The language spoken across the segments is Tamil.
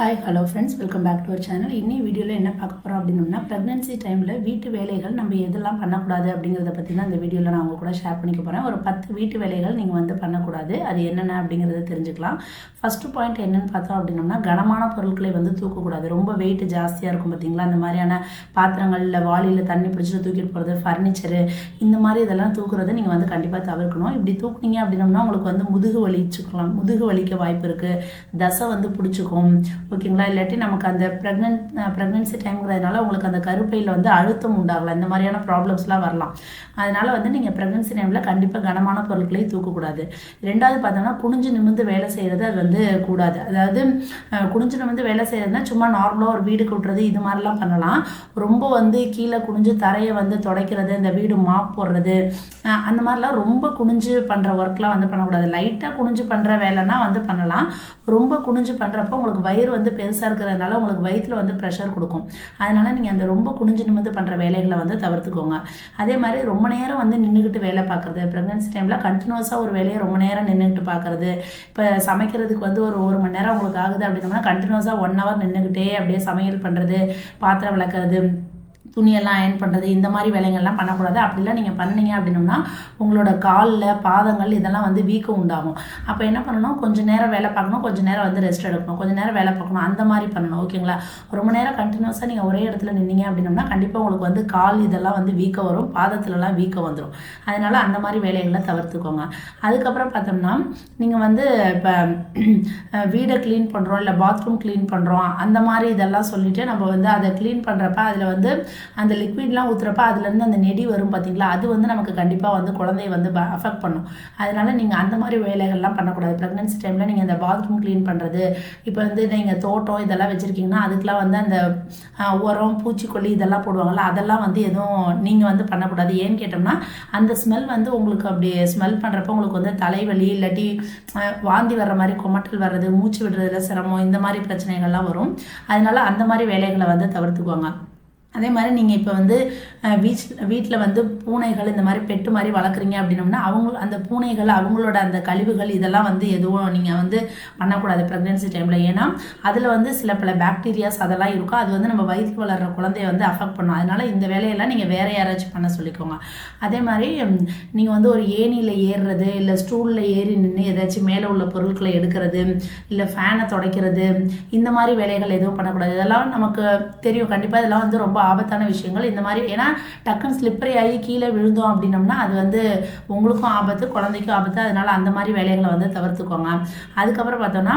Hi hello friends welcome back to our channel இன்னி வீடியோவில் என்ன பார்க்க போகிறோம் அப்படின்னோம்னா ப்ரெக்னென்சி டைமில் வீட்டு வேலைகள் நம்ம எதெல்லாம் பண்ணக்கூடாது அப்படிங்கிறத பற்றி தான் இந்த வீடியோவில் நான் உங்க கூட ஷேர் பண்ணிக்க போகிறேன் ஒரு பத்து வீட்டு வேலைகள் நீங்கள் வந்து பண்ணக்கூடாது. அது என்னென்ன அப்படிங்கிறத தெரிஞ்சுக்கலாம். ஃபஸ்ட்டு பாயிண்ட் என்னென்னு பார்த்தோம் அப்படின்னோம்னா கனமான பொருட்களை வந்து தூக்கக்கூடாது. ரொம்ப வெயிட் ஜாஸ்தியாக இருக்கும் பார்த்தீங்களா அந்த மாதிரியான பாத்திரங்களில் வாளியில் தண்ணி பிடிச்சிட்டு தூக்கிட்டு போகிறது ஃபர்னிச்சரு இந்த மாதிரி இதெல்லாம் தூக்குறதை நீங்கள் வந்து கண்டிப்பாக தவிர்க்கணும். இப்படி தூக்குனீங்க அப்படின்னோம்னா உங்களுக்கு வந்து முதுகு வலிச்சுக்கலாம் முதுகு வலிக்க வாய்ப்பு இருக்குது தசை வந்து பிடிச்சிக்கும். ஓகேங்களா? இல்லாட்டி நமக்கு அந்த ப்ரெக்னென்ட் ப்ரெக்னென்சி டைம்ங்கிறதுனால உங்களுக்கு அந்த கருப்பையில் வந்து அழுத்தம் உண்டாகலாம். இந்த மாதிரியான ப்ராப்ளம்ஸ்லாம் வரலாம். அதனால் வந்து நீங்கள் ப்ரெக்னென்சி டைமில் கண்டிப்பாக கனமான பொருட்களையும் தூக்கக்கூடாது. ரெண்டாவது பார்த்தோம்னா குனிஞ்சு நிமிர்ந்து வேலை செய்கிறது அது வந்து கூடாது. அதாவது குனிஞ்சு நிமிர்ந்து வேலை செய்கிறதுனா சும்மா நார்மலாக ஒரு வீடு கூட்டுறது இது மாதிரிலாம் பண்ணலாம். ரொம்ப வந்து கீழே குனிஞ்சு தரையை வந்து துடைக்கிறது இந்த வீடு மாப் போடுறது அந்த மாதிரிலாம் ரொம்ப குனிஞ்சு பண்ணுற ஒர்க்லாம் வந்து பண்ணக்கூடாது. லைட்டாக குனிஞ்சு பண்ணுற வேலைன்னா வந்து பண்ணலாம். ரொம்ப குனிஞ்சு பண்ணுறப்போ உங்களுக்கு வயிறு வந்து பெருசாக இருக்கிறதுனால உங்களுக்கு வயிற்றில் வந்து ப்ரெஷர் கொடுக்கும். அதனால நீங்கள் அந்த ரொம்ப குனிஞ்சு நிமிர்ந்து பண்ணுற வேலைகளை வந்து தவிர்த்துக்கோங்க. அதே மாதிரி ரொம்ப நேரம் வந்து நின்றுக்கிட்டு வேலை பார்க்குறது ப்ரெக்னன்சி டைமில் கண்டினியூஸாக ஒரு வேலையை ரொம்ப நேரம் நின்றுக்கிட்டு பார்க்குறது. இப்போ சமைக்கிறதுக்கு வந்து ஒரு ஒரு மணி நேரம் உங்களுக்கு ஆகுது அப்படின்னோம்னா கண்டினியூஸாக ஒன் ஹவர் நின்றுக்கிட்டே அப்படியே சமையல் பண்ணுறது பாத்திரம் விளக்குறது துணியெல்லாம் அயன் பண்ணுறது இந்த மாதிரி வேலைகள்லாம் பண்ணக்கூடாது. அப்படிலாம் நீங்கள் பண்ணீங்க அப்படின்னோம்னா உங்களோட காலில் பாதங்கள் இதெல்லாம் வந்து வீக்கம் உண்டாகும். அப்போ என்ன பண்ணணும்? கொஞ்சம் நேரம் வேலை பார்க்கணும் கொஞ்சம் நேரம் வந்து ரெஸ்ட் எடுக்கணும். கொஞ்சம் நேரம் வேலை பார்க்கணும் அந்த மாதிரி பண்ணணும் ஓகேங்களா ரொம்ப நேரம் கண்டினியூஸாக நீங்கள் ஒரே இடத்துல நின்னீங்க அப்படின்னோம்னா கண்டிப்பாக உங்களுக்கு வந்து கால் இதெல்லாம் வந்து வீக்கம் வரும் பாதத்துலலாம் வீக்கம் வந்துடும் அதனால அந்த மாதிரி வேலைகளை தவிர்த்துக்கோங்க. அதுக்கப்புறம் பார்த்தோம்னா நீங்கள் வந்து இப்போ வீடை க்ளீன் பண்ணுறோம் இல்லை பாத்ரூம் க்ளீன் பண்ணுறோம் அந்த மாதிரி இதெல்லாம் சொல்லிவிட்டு நம்ம வந்து அதை க்ளீன் பண்ணுறப்ப அதில் வந்து அந்த லிக்விட்லாம் ஊற்றுறப்ப அதுலேருந்து அந்த நெடி வரும் பார்த்தீங்களா அது வந்து நமக்கு கண்டிப்பாக வந்து குழந்தைய வந்து அஃபெக்ட் பண்ணும். அதனால நீங்கள் அந்த மாதிரி வேலைகள்லாம் பண்ணக்கூடாது. ப்ரெக்னன்சி டைமில் நீங்கள் இந்த பாத்ரூம் க்ளீன் பண்ணுறது இப்போ வந்து நீங்கள் தோட்டம் இதெல்லாம் வச்சுருக்கீங்கன்னா அதுக்கெலாம் வந்து அந்த உரம் பூச்சிக்கொல்லி இதெல்லாம் போடுவாங்கள்ல அதெல்லாம் வந்து எதுவும் நீங்கள் வந்து பண்ணக்கூடாது. ஏன்னு கேட்டோம்னா அந்த ஸ்மெல் வந்து உங்களுக்கு அப்படி ஸ்மெல் பண்ணுறப்ப உங்களுக்கு வந்து தலைவலி இல்லாட்டி வாந்தி வர்ற மாதிரி கொமட்டல் வர்றது மூச்சு விடுறதுல சிரமம் இந்த மாதிரி பிரச்சனைகள்லாம் வரும். அதனால அந்த மாதிரி வேலைகளை வந்து தவிர்த்துக்குவாங்க அதே மாதிரி நீங்கள் இப்போ வந்து வீச் வீட்டில் வந்து பூனைகள் இந்த மாதிரி பெட்டு மாதிரி வளர்க்குறீங்க அப்படின்னோம்னா அவங்க அந்த பூனைகள் அவங்களோட அந்த கழிவுகள் இதெல்லாம் வந்து எதுவும் நீங்கள் வந்து பண்ணக்கூடாது ப்ரெக்னென்சி டைமில் ஏன்னா அதில் வந்து சில பல பாக்டீரியாஸ் அதெல்லாம் இருக்கும் அது வந்து நம்ம வயிற்று வளர்கிற குழந்தைய வந்து அஃபெக்ட் பண்ணும். அதனால் இந்த வேலையெல்லாம் நீங்கள் வேற யாராச்சும் பண்ண சொல்லிக்கோங்க. அதே மாதிரி நீங்கள் வந்து ஒரு ஏணியில் ஏறுறது இல்லை ஸ்டூலில் ஏறி நின்று ஏதாச்சும் மேலே உள்ள பொருட்களை எடுக்கிறது இல்லை ஃபேனை துடைக்கிறது இந்த மாதிரி வேலைகள் எதுவும் பண்ணக்கூடாது. இதெல்லாம் நமக்கு தெரியும். கண்டிப்பாக இதெல்லாம் வந்து ரொம்ப ஆபத்தான விஷயங்கள். இந்த மாதிரி ஏன்னா டக்குன்னு ஸ்லிப்பரி ஆகி கீழே விழுந்தோம் அப்படின்னம்னா அது வந்து உங்களுக்கும் ஆபத்து குழந்தைக்கும் ஆபத்து. அதனால அந்த மாதிரி வேலைகளை வந்து தவிர்த்துக்கோங்க. அதுக்கப்புறம் பார்த்தோம்னா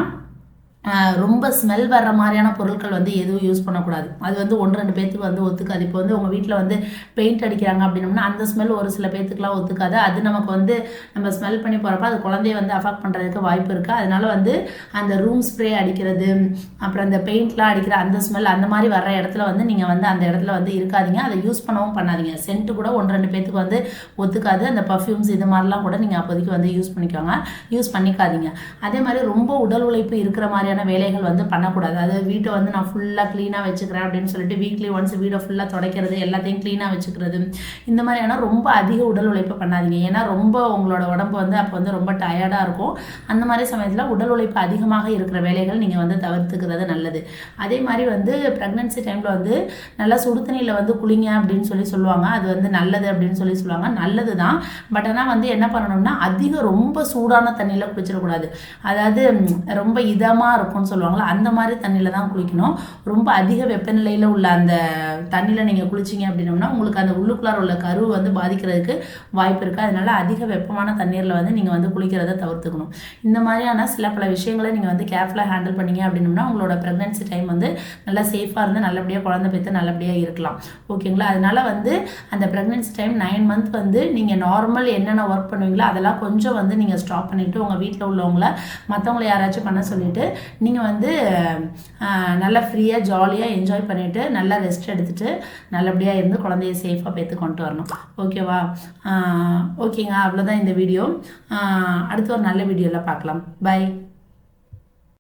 ரொம்ப ஸ்மெல் வர்ற மாதிரியான பொருட்கள் வந்து எதுவும் யூஸ் பண்ணக்கூடாது. அது வந்து ஒன்று ரெண்டு பேர்த்துக்கு வந்து ஒத்துக்காது. இப்போ வந்து உங்கள் வீட்டில் வந்து பெயிண்ட் அடிக்கிறாங்க அப்படின்னம்னா அந்த ஸ்மெல் ஒரு சில பேர்த்துக்குலாம் ஒத்துக்காது. அது நமக்கு வந்து நம்ம ஸ்மெல் பண்ணி போகிறப்ப அது குழந்தைய வந்து அஃபெக்ட் பண்ணுறதுக்கு வாய்ப்பு இருக்குது அதனால வந்து அந்த ரூம் ஸ்ப்ரே அடிக்கிறது அப்புறம் அந்த பெயிண்ட்லாம் அடிக்கிற அந்த ஸ்மெல் அந்த மாதிரி வர்ற இடத்துல வந்து நீங்கள் வந்து அந்த இடத்துல வந்து இருக்காதீங்க. அதை யூஸ் பண்ணவும் பண்ணாதீங்க. சென்ட்டு கூட ஒன்று ரெண்டு பேர்த்துக்கு வந்து ஒத்துக்காது. அந்த பர்ஃப்யூம்ஸ் இது மாதிரிலாம் கூட நீங்கள் அப்போதைக்கு வந்து யூஸ் பண்ணிக்கோங்க. யூஸ் பண்ணிக்காதீங்க. அதே மாதிரி ரொம்ப உடல் உழைப்பு இருக்கிற மாதிரி மாதிரியான வேலைகள் வந்து பண்ணக்கூடாது. அதாவது வீட்டை வந்து நான் ஃபுல்லாக க்ளீனாக வச்சுக்கிறேன் அப்படின்னு சொல்லிட்டு வீக்லி ஒன்ஸ் வீடை ஃபுல்லாக துடைக்கிறது எல்லாத்தையும் க்ளீனாக வச்சுக்கிறது. இந்த மாதிரியான ரொம்ப அதிக உடல் உழைப்பு பண்ணாதீங்க. ஏன்னா ரொம்ப உங்களோட உடம்பு வந்து அப்போ வந்து ரொம்ப டயர்டாக இருக்கும். அந்த மாதிரி சமயத்தில் உடல் உழைப்பு அதிகமாக இருக்கிற வேலைகள் நீங்கள் வந்து தவிர்த்துக்கிறது நல்லது. அதே மாதிரி வந்து ப்ரெக்னென்சி டைமில் வந்து நல்லா சுடு தண்ணியில் வந்து குளிங்க அப்படின்னு சொல்லி சொல்லுவாங்க. அது வந்து நல்லது அப்படின்னு சொல்லி சொல்லுவாங்க. நல்லது தான் பட் ஆனால் வந்து என்ன பண்ணணும்னா அதிகம் ரொம்ப சூடான தண்ணியில் குளிச்சிடக்கூடாது. அதாவது ரொம்ப இதமாக இருக்கும்னு சொல்லுவாங்கள்ல அந்த மாதிரி தண்ணியில் தான் குளிக்கணும். ரொம்ப அதிக வெப்பநிலையில் உள்ள அந்த தண்ணியில் நீங்கள் குளிச்சிங்க அப்படின்னோம்னா உங்களுக்கு அந்த உள்ளுக்குள்ளார உள்ள கரு வந்து பாதிக்கிறதுக்கு வாய்ப்பு இருக்குது அதனால அதிக வெப்பமான தண்ணீரில் வந்து நீங்கள் வந்து குளிக்கிறத தவிர்த்துக்கணும். இந்த மாதிரியான சில பல விஷயங்களை நீங்கள் வந்து கேர்ஃபுல்லாக ஹேண்டில் பண்ணீங்க அப்படின்னோம்னா உங்களோட ப்ரெக்னன்சி டைம் வந்து நல்லா சேஃபாக இருந்து நல்லபடியாக குழந்தை பெற்று நல்லபடியாக இருக்கலாம். ஓகேங்களா அதனால வந்து அந்த ப்ரெக்னன்சி டைம் நைன் மந்த் வந்து நீங்கள் நார்மல் என்னென்ன ஒர்க் பண்ணுவீங்களோ அதெல்லாம் கொஞ்சம் வந்து நீங்கள் ஸ்டாப் பண்ணிவிட்டு உங்கள் வீட்டில் உள்ளவங்கள மற்றவங்கள யாராச்சும் பண்ண சொல்லிட்டு நீங்கள் வந்து நல்லா ஃப்ரீயாக ஜாலியாக என்ஜாய் பண்ணிவிட்டு நல்லா ரெஸ்ட் எடுத்துகிட்டு நல்லபடியாக இருந்து குழந்தைய சேஃபாக பேத்து கொண்டு வரணும். ஓகேவா ஓகேங்க அவ்வளோதான் இந்த வீடியோ அடுத்து ஒரு நல்ல வீடியோவில் பார்க்கலாம். பை